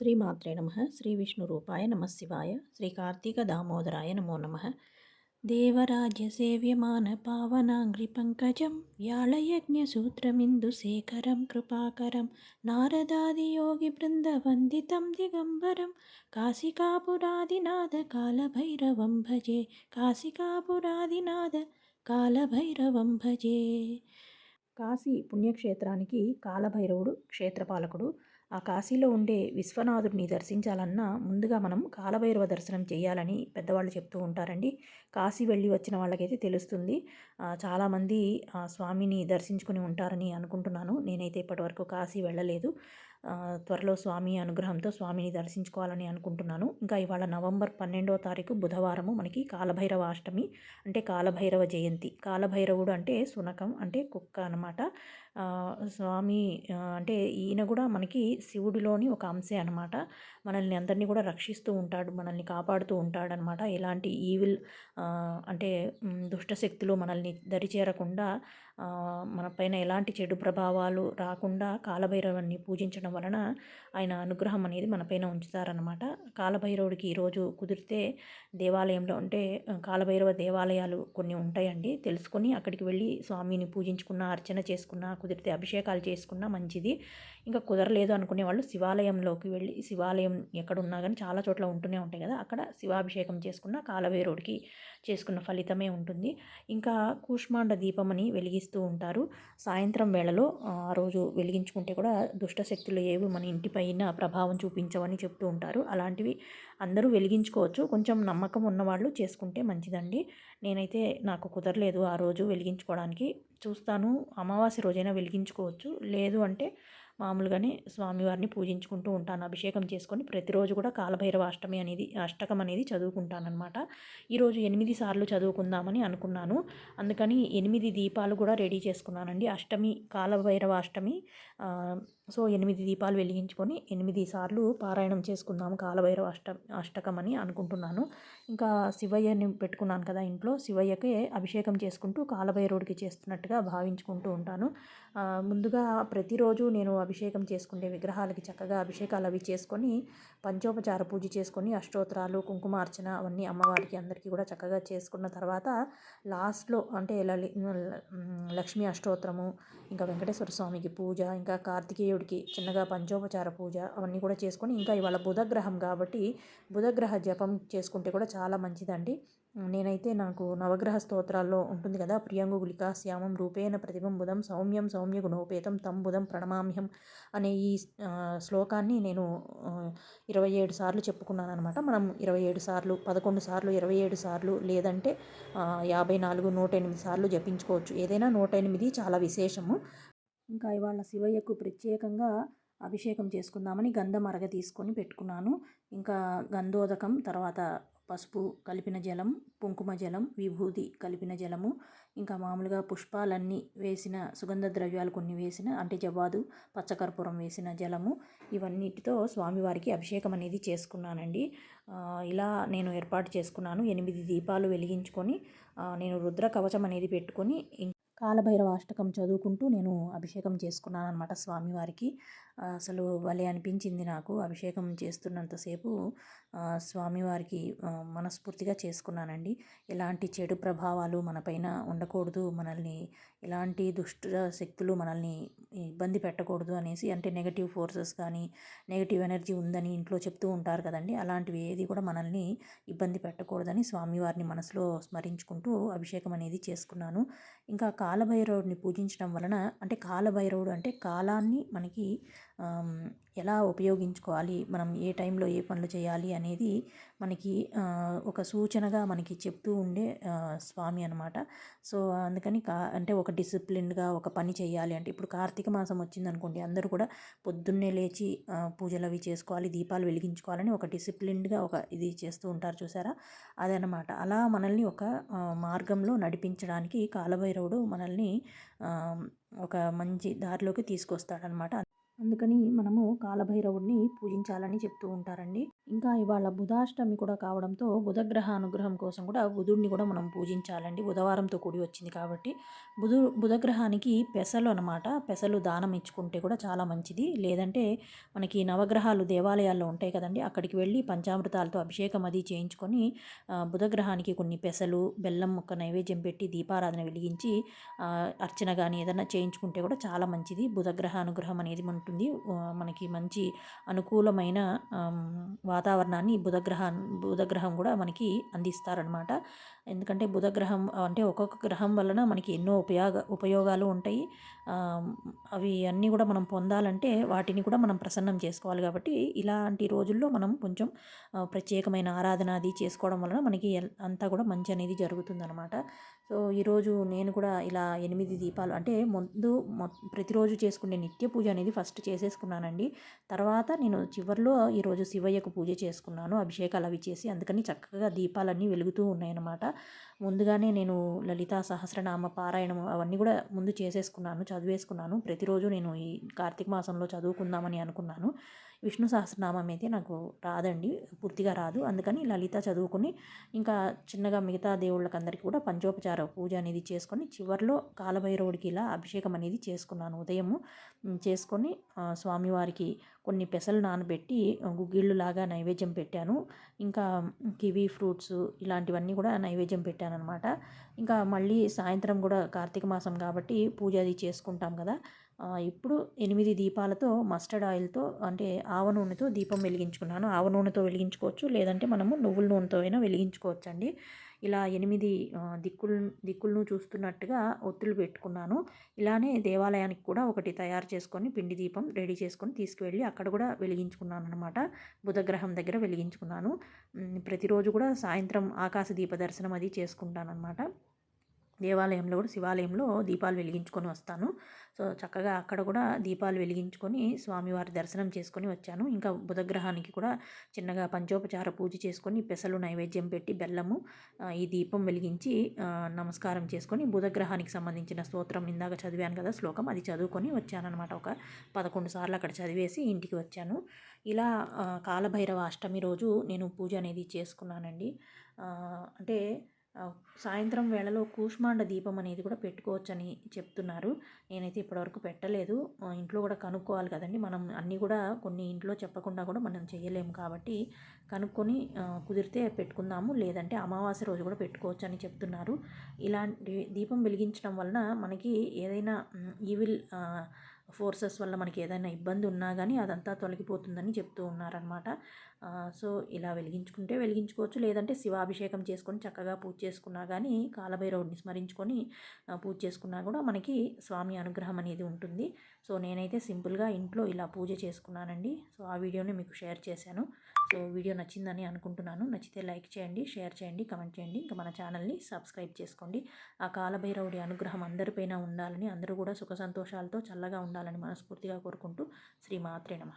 శ్రీమాత్రే నమ. శ్రీ విష్ణు రూపాయ నమ శివాయ. శ్రీ కార్తీక దామోదరాయ నమో నమ. దేవరాజ్య సేవ్యమాన పావనాంగ్రి పంకజం వ్యాళయజ్ఞసూత్రమిందుశేఖరం కృపాకరం నారదాదియోగి బృందవందితం దిగంబరం కాశికాపురాదినాథ కాలభైరవం భజే కాశికాపురాదినాథ కాలభైరవం భజే. కాశీ పుణ్యక్షేత్రానికి కాలభైరవుడు క్షేత్రపాలకుడు ఆ కాశీలో ఉండే విశ్వనాథుడిని దర్శించాలన్నా ముందుగా మనం కాలభైరవ దర్శనం చేయాలని పెద్దవాళ్ళు చెప్తూ ఉంటారండి. కాశీ వెళ్ళి వచ్చిన వాళ్ళకైతే తెలుస్తుంది. చాలామంది ఆ స్వామిని దర్శించుకుని ఉంటారని అనుకుంటున్నాను. నేనైతే ఇప్పటివరకు కాశీ వెళ్ళలేదు. త్వరలో స్వామి అనుగ్రహంతో స్వామిని దర్శించుకోవాలని అనుకుంటున్నాను. ఇంకా ఇవాళ నవంబర్ పన్నెండవ తారీఖు బుధవారము మనకి కాలభైరవ అష్టమి అంటే కాలభైరవ జయంతి. కాలభైరవుడు అంటే సునకం అంటే కుక్క అనమాట స్వామి అంటే ఈయన కూడా మనకి శివుడిలోని ఒక అంశే అనమాట మనల్ని అందరినీ కూడా రక్షిస్తూ ఉంటాడు మనల్ని కాపాడుతూ ఉంటాడనమాట ఎలాంటి ఈవిల్ అంటే దుష్టశక్తులు మనల్ని దరిచేరకుండా మన పైన ఎలాంటి చెడు ప్రభావాలు రాకుండా కాలభైరవుని పూజించడం వలన ఆయన అనుగ్రహం అనేది మన పైన ఉంచుతారనమాట కాలభైరవుడికి ఈరోజు కుదిరితే దేవాలయంలో అంటే కాలభైరవ దేవాలయాలు కొన్ని ఉంటాయండి. తెలుసుకొని అక్కడికి వెళ్ళి స్వామిని పూజించుకున్న అర్చన చేసుకున్న కుదిరితే అభిషేకాలు చేసుకున్నా మంచిది. ఇంకా కుదరలేదు అనుకునే వాళ్ళు శివాలయంలోకి వెళ్ళి శివాలయం ఎక్కడున్నా కానీ చాలా చోట్ల ఉంటూనే ఉంటాయి కదా. అక్కడ శివాభిషేకం చేసుకున్న కాలవేరుడికి చేసుకున్న ఫలితమే ఉంటుంది. ఇంకా కూష్మాండ దీపం అని వెలిగిస్తూ ఉంటారు. సాయంత్రం వేళలో ఆ రోజు వెలిగించుకుంటే కూడా దుష్ట శక్తులు ఏవి మన ఇంటిపైన ప్రభావం చూపించవని చెప్తూ ఉంటారు. అలాంటివి అందరూ వెలిగించుకోవచ్చు. కొంచెం నమ్మకం ఉన్నవాళ్ళు చేసుకుంటే మంచిదండి. నేనైతే నాకు కుదరలేదు ఆ రోజు వెలిగించుకోవడానికి. చూస్తాను. అమావాస్య రోజైనా వెలిగించుకోవచ్చు. లేదు అంటే మామూలుగానే స్వామివారిని పూజించుకుంటూ ఉంటాను. అభిషేకం చేసుకొని ప్రతిరోజు కూడా కాలభైరవ అష్టమి అనేది అష్టకం అనేది చదువుకుంటానమాట ఈరోజు ఎనిమిది సార్లు చదువుకుందామని అనుకున్నాను. అందుకని ఎనిమిది దీపాలు కూడా రెడీ చేసుకున్నానండి. అష్టమి కాలభైరవ అష్టమి సో ఎనిమిది దీపాలు వెలిగించుకొని ఎనిమిది సార్లు పారాయణం చేసుకుందాము కాలభైరవ అష్ట అష్టకం అని అనుకుంటున్నాను. ఇంకా శివయ్యని పెట్టుకున్నాను కదా ఇంట్లో. శివయ్యకే అభిషేకం చేసుకుంటూ కాలభైరవుడికి చేస్తున్నట్టుగా భావించుకుంటూ ఉంటాను. ముందుగా ప్రతిరోజు నేను అభిషేకం చేసుకునే విగ్రహాలకి చక్కగా అభిషేకాలు అవి చేసుకొని పంచోపచార పూజ చేసుకొని అష్టోత్తరాలు కుంకుమార్చన అవన్నీ అమ్మవారికి అందరికీ కూడా చక్కగా చేసుకున్న తర్వాత లాస్ట్లో అంటే లలి లక్ష్మీ అష్టోత్తరము ఇంకా వెంకటేశ్వర స్వామికి పూజ ఇంకా కార్తికేయుడికి చిన్నగా పంచోపచార పూజ అవన్నీ కూడా చేసుకొని ఇంకా ఇవాళ బుధగ్రహం కాబట్టి బుధగ్రహ జపం చేసుకుంటే కూడా చాలా మంచిదండి. నేనైతే నాకు నవగ్రహ స్తోత్రాల్లో ఉంటుంది కదా ప్రియంగులిక శ్యామం రూపేణ ప్రతిభం బుధం సౌమ్యం సౌమ్య గుణోపేతం తం బుధం ప్రణమామ్యం అనే ఈ శ్లోకాన్ని నేను ఇరవై ఏడు సార్లు చెప్పుకున్నాను అనమాట మనం ఇరవై ఏడు సార్లు పదకొండు సార్లు ఇరవై ఏడు సార్లు లేదంటే యాభై నాలుగు నూట ఎనిమిది సార్లు జపించుకోవచ్చు. ఏదైనా నూట ఎనిమిది చాలా విశేషము. ఇంకా ఇవాళ శివయ్యకు ప్రత్యేకంగా అభిషేకం చేసుకుందామని గంధం అరగ తీసుకొని పెట్టుకున్నాను. ఇంకా గంధోదకం తర్వాత పసుపు కలిపిన జలం కుంకుమ జలం విభూది కలిపిన జలము ఇంకా మామూలుగా పుష్పాలన్నీ వేసిన సుగంధ ద్రవ్యాలు కొన్ని వేసిన అంటే జవాదు పచ్చకర్పూరం వేసిన జలము ఇవన్నిటితో స్వామివారికి అభిషేకం అనేది చేసుకున్నానండి. ఇలా నేను ఏర్పాటు చేసుకున్నాను. ఎనిమిది దీపాలు వెలిగించుకొని నేను రుద్ర కవచం అనేది పెట్టుకొని కాలభైరవ అష్టకం చదువుకుంటూ నేను అభిషేకం చేసుకున్నాను అనమాట స్వామివారికి అసలు భలే అనిపించింది నాకు అభిషేకం చేస్తున్నంతసేపు స్వామివారికి మనస్ఫూర్తిగా చేసుకున్నానండి. ఎలాంటి చెడు ప్రభావాలు మనపైన ఉండకూడదు మనల్ని ఎలాంటి దుష్ట శక్తులు మనల్ని ఇబ్బంది పెట్టకూడదు అనేసి అంటే నెగటివ్ ఫోర్సెస్ కానీ నెగటివ్ ఎనర్జీ ఉందని ఇంట్లో చెప్తూ ఉంటారు కదండి. అలాంటివి ఏది కూడా మనల్ని ఇబ్బంది పెట్టకూడదని స్వామివారిని మనసులో స్మరించుకుంటూ అభిషేకం అనేది చేసుకున్నాను. ఇంకా కాలభైరవుడిని పూజించడం వలన అంటే కాలభైరవుడు అంటే కాలాన్ని మనకి ఎలా ఉపయోగించుకోవాలి మనం ఏ టైంలో ఏ పనులు చేయాలి అనేది మనకి ఒక సూచనగా మనకి చెప్తూ ఉండే స్వామి అనమాట సో అందుకని కా అంటే ఒక డిసిప్లిన్గా ఒక పని చేయాలి అంటే ఇప్పుడు కార్తీక మాసం వచ్చిందనుకోండి అందరూ కూడా పొద్దున్నే లేచి పూజలు అవి చేసుకోవాలి దీపాలు వెలిగించుకోవాలని ఒక డిసిప్లిన్డ్గా ఒక ఇది చేస్తూ ఉంటారు చూసారా? అదనమాట అలా మనల్ని ఒక మార్గంలో నడిపించడానికి కాలభైరవుడు మనల్ని ఒక మంచి దారిలోకి తీసుకొస్తాడనమాట. అందుకని మనము కాలభైరవుడిని పూజించాలని చెప్తూ ఉంటారండి. ఇంకా ఇవాళ బుధాష్టమి కూడా కావడంతో బుధగ్రహ అనుగ్రహం కోసం కూడా బుధుడిని కూడా మనం పూజించాలండి. బుధవారంతో కూడి వచ్చింది కాబట్టి. బుధు బుధగ్రహానికి పెసలు అనమాట పెసలు దానం ఇచ్చుకుంటే కూడా చాలా మంచిది. లేదంటే మనకి నవగ్రహాలు దేవాలయాల్లో ఉంటాయి కదండి. అక్కడికి వెళ్ళి పంచామృతాలతో అభిషేకం అది చేయించుకొని బుధగ్రహానికి కొన్ని పెసలు బెల్లం ముక్క నైవేద్యం పెట్టి దీపారాధన వెలిగించి అర్చన కానీ ఏదైనా చేయించుకుంటే కూడా చాలా మంచిది. బుధగ్రహ అనుగ్రహం అనేది ఉంటుంది మనకి మంచి అనుకూలమైన వాతావరణాన్ని బుధగ్రహం బుధగ్రహం కూడా మనకి అందిస్తారనమాట ఎందుకంటే బుధగ్రహం అంటే ఒక్కొక్క గ్రహం వలన మనకి ఎన్నో ఉపయోగ ఉపయోగాలు ఉంటాయి. అవి అన్నీ కూడా మనం పొందాలంటే వాటిని కూడా మనం ప్రసన్నం చేసుకోవాలి కాబట్టి ఇలాంటి రోజుల్లో మనం కొంచెం ప్రత్యేకమైన ఆరాధన అది చేసుకోవడం వలన మనకి అంతా కూడా మంచి అనేది జరుగుతుందనమాట సో ఈరోజు నేను కూడా ఇలా ఎనిమిది దీపాలు అంటే ముందు ప్రతిరోజు చేసుకునే నిత్య పూజ అనేది ఫస్ట్ చేసేసుకున్నానండి. తర్వాత నేను చివరిలో ఈరోజు శివయ్యకు పూజ చేసుకున్నాను అభిషేకాలు అవి చేసి అందుకని చక్కగా దీపాలన్నీ వెలుగుతూ ఉన్నాయన్నమాట. ముందుగానే నేను లలితా సహస్రనామ పారాయణం అవన్నీ కూడా ముందు చేసేసుకున్నాను చదివేసుకున్నాను. ప్రతిరోజు నేను ఈ కార్తీక మాసంలో చదువుకుందామని అనుకున్నాను. విష్ణు సహస్రనామం అయితే నాకు రాదండి పూర్తిగా రాదు. అందుకని లలిత చదువుకుని ఇంకా చిన్నగా మిగతా దేవుళ్ళకి అందరికీ కూడా పంచోపచార పూజ అనేది చేసుకొని చివరిలో కాలభైరవుడికి ఇలా అభిషేకం అనేది చేసుకున్నాను. ఉదయము చేసుకొని స్వామివారికి కొన్ని పెసలు నానబెట్టి గుగ్గిళ్ళు లాగా నైవేద్యం పెట్టాను. ఇంకా కివీ ఫ్రూట్స్ ఇలాంటివన్నీ కూడా నైవేద్యం పెట్టాను. అనమాట ఇంకా మళ్ళీ సాయంత్రం కూడా కార్తీక మాసం కాబట్టి పూజ అది చేసుకుంటాం కదా. ఇప్పుడు ఎనిమిది దీపాలతో మస్టర్డ్ ఆయిల్తో అంటే ఆవ నూనెతో దీపం వెలిగించుకున్నాను. ఆవ నూనెతో వెలిగించుకోవచ్చు లేదంటే మనము నువ్వుల నూనెతో అయినా వెలిగించుకోవచ్చు అండి ఇలా ఎనిమిది దిక్కులు దిక్కులను చూస్తున్నట్టుగా ఒత్తులు పెట్టుకున్నాను. ఇలానే దేవాలయానికి కూడా ఒకటి తయారు చేసుకొని పిండి దీపం రెడీ చేసుకొని తీసుకువెళ్ళి అక్కడ కూడా వెలిగించుకున్నాను అనమాట బుధగ్రహం దగ్గర వెలిగించుకున్నాను. ప్రతిరోజు కూడా సాయంత్రం ఆకాశ దీప దర్శనం అది చేసుకుంటాను అనమాట దేవాలయంలో కూడా శివాలయంలో దీపాలు వెలిగించుకొని వస్తాను. సో చక్కగా అక్కడ కూడా దీపాలు వెలిగించుకొని స్వామివారి దర్శనం చేసుకొని వచ్చాను. ఇంకా బుధగ్రహానికి కూడా చిన్నగా పంచోపచార పూజ చేసుకొని పెసలు నైవేద్యం పెట్టి బెల్లము ఈ దీపం వెలిగించి నమస్కారం చేసుకొని బుధగ్రహానికి సంబంధించిన స్తోత్రం ఇందాక చదివాను కదా శ్లోకం అది చదువుకొని వచ్చానమాట ఒక పదకొండు సార్లు అక్కడ చదివేసి ఇంటికి వచ్చాను. ఇలా కాలభైరవ అష్టమి రోజు నేను పూజ అనేది చేసుకున్నానండి. అంటే సాయంత్రం వేళలో కూష్మాండ దీపం అనేది కూడా పెట్టుకోవచ్చని చెప్తున్నారు. నేనైతే ఇప్పటివరకు పెట్టలేదు. ఇంట్లో కూడా కనుక్కోవాలి కదండి. మనం అన్నీ కూడా కొన్ని ఇంట్లో చెప్పకుండా కూడా మనం చేయలేము కాబట్టి కనుక్కొని కుదిరితే పెట్టుకుందాము. లేదంటే అమావాస్య రోజు కూడా పెట్టుకోవచ్చు అని చెప్తున్నారు. ఇలాంటి దీపం వెలిగించడం వలన మనకి ఏదైనా ఈవిల్ ఫోర్సెస్ వల్ల మనకి ఏదైనా ఇబ్బంది ఉన్నా కానీ అదంతా తొలగిపోతుందని చెప్తూ ఉన్నారనమాట. సో ఇలా వెలిగించుకుంటే వెలిగించుకోవచ్చు. లేదంటే శివాభిషేకం చేసుకొని చక్కగా పూజ చేసుకున్నా కానీ కాలభైరవుడిని స్మరించుకొని పూజ చేసుకున్నా కూడా మనకి స్వామి అనుగ్రహం అనేది ఉంటుంది. సో నేనైతే సింపుల్గా ఇంట్లో ఇలా పూజ చేసుకున్నానండి. సో ఆ వీడియోని మీకు షేర్ చేశాను. సో వీడియో నచ్చిందని అనుకుంటున్నాను. నచ్చితే లైక్ చేయండి షేర్ చేయండి కమెంట్ చేయండి. ఇంకా మన ఛానల్ని సబ్స్క్రైబ్ చేసుకోండి. ఆ కాలభైరవుడి అనుగ్రహం అందరిపైన ఉండాలని అందరూ కూడా సుఖ సంతోషాలతో చల్లగా ఉండాలని మనస్ఫూర్తిగా కోరుకుంటూ శ్రీమాత్రే నమ.